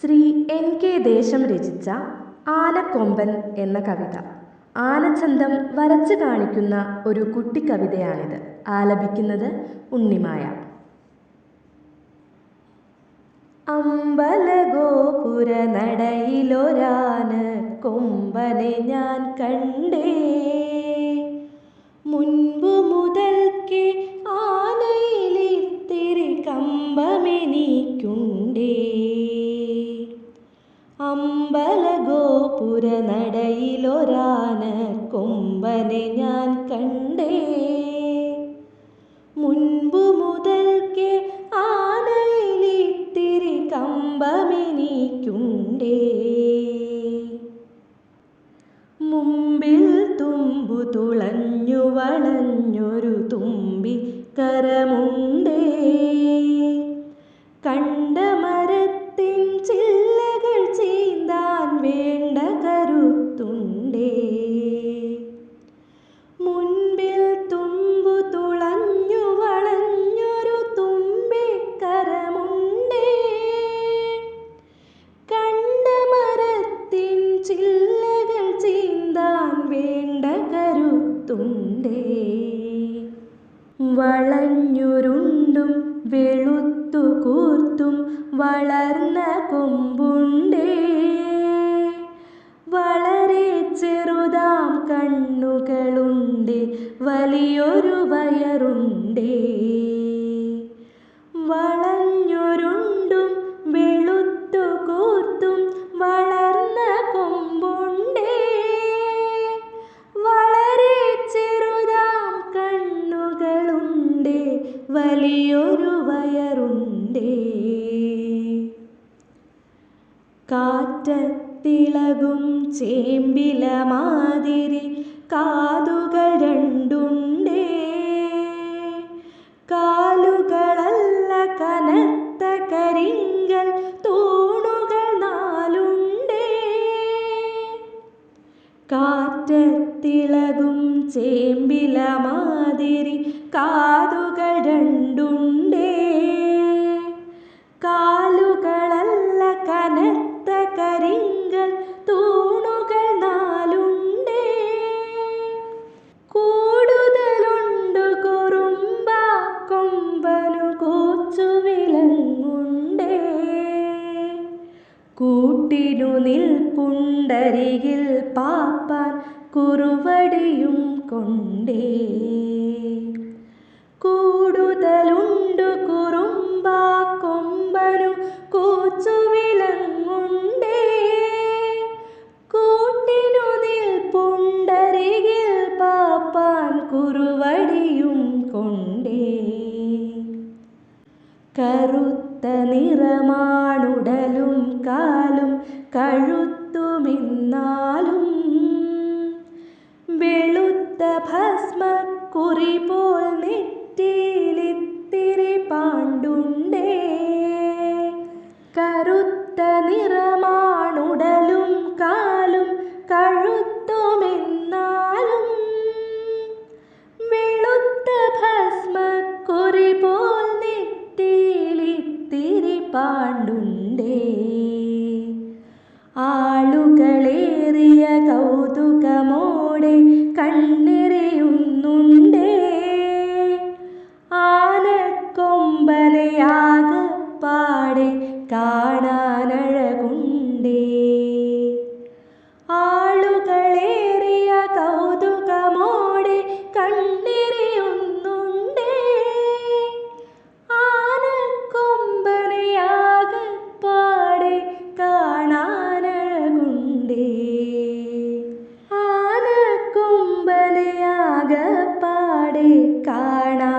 Shri N K ദേശം രചിച്ച ആനക്കൊമ്പൻ എന്ന കവിത. ആനച്ചന്തം വരച്ചു കാണിക്കുന്ന ഒരു കുട്ടിക്കവിതയാണിത് ആലപിക്കുന്നത് ഉണ്ണിമായ. അമ്പലഗോപുര നടയിലൊരാന കൊമ്പനെ ഞാൻ കണ്ടേ. മുൻപു മുതൽക്കേ ആനയിലിത്തിരി കമ്പമെനിക്കുണ്ടേ. അമ്പലഗോപുര നടയിലൊരാന കൊമ്പനെ ഞാൻ കണ്ടേ. മുൻപു മുതൽക്കേ ആനയിലിത്തിരി കമ്പമെനിക്കുണ്ടേ. കരുത്തുണ്ടേ വളഞ്ഞുരുണ്ടും വെളുത്തു കൂർത്തും വളർന്ന കൊമ്പുണ്ടേ. വളരെ ചെറുതാം കണ്ണുകളുണ്ട് വലിയൊരു വയറുണ്ടേ. വലിയൊരു വയറുണ്ടേ? കാറ്റത്തിളകും ചേമ്പില മാതിരി കാതുകൾ രണ്ടുണ്ടേ? കാലുകളല്ല കനത്ത കരിങ്കൽ തൂണുകൾ നാലുണ്ടേ? കാറ്റത്തിളകും ചേമ്പില മാതിരി കാതുകൾ രണ്ടുണ്ടേ. കാലുകളല്ല കനത്ത കരിങ്കൽ തൂണുകൾ നാലുണ്ടേ. കൂടുതലുണ്ട് കുറുമ്പ കൊമ്പനു കൂച്ചുവിലങ്ങുണ്ടേ കൂട്ടിനു നിൽപ്പുണ്ടരികിൽ പാപ്പാൻ കുറുവടിയും കൊണ്ടേ. കൂടുതലുണ്ടു കുറുമ്പാ കൊമ്പനു കൂച്ചുവിലങ്ങുണ്ടേ. കൂട്ടിനു നിൽപ്പുണ്ടരികിൽ പാപ്പാൻ കുറുവടിയും കൊണ്ടേ. കറുത്ത നിറമാണുടലും കാലും കഴുത്തുമിന്നാലും. വെളുത്ത ഭസ്മക്കുറി പോൽ നെറ്റിയിലിത്തിരി പാണ്ടുണ്ടേ ആളുകളേറിയ കൗതുകമോടെ കണ്ണെറിയുന്നുണ്ടേ ആനക്കൊമ്പനയാകപ്പാടെ കാണാനഴകുണ്ടേ കാണാം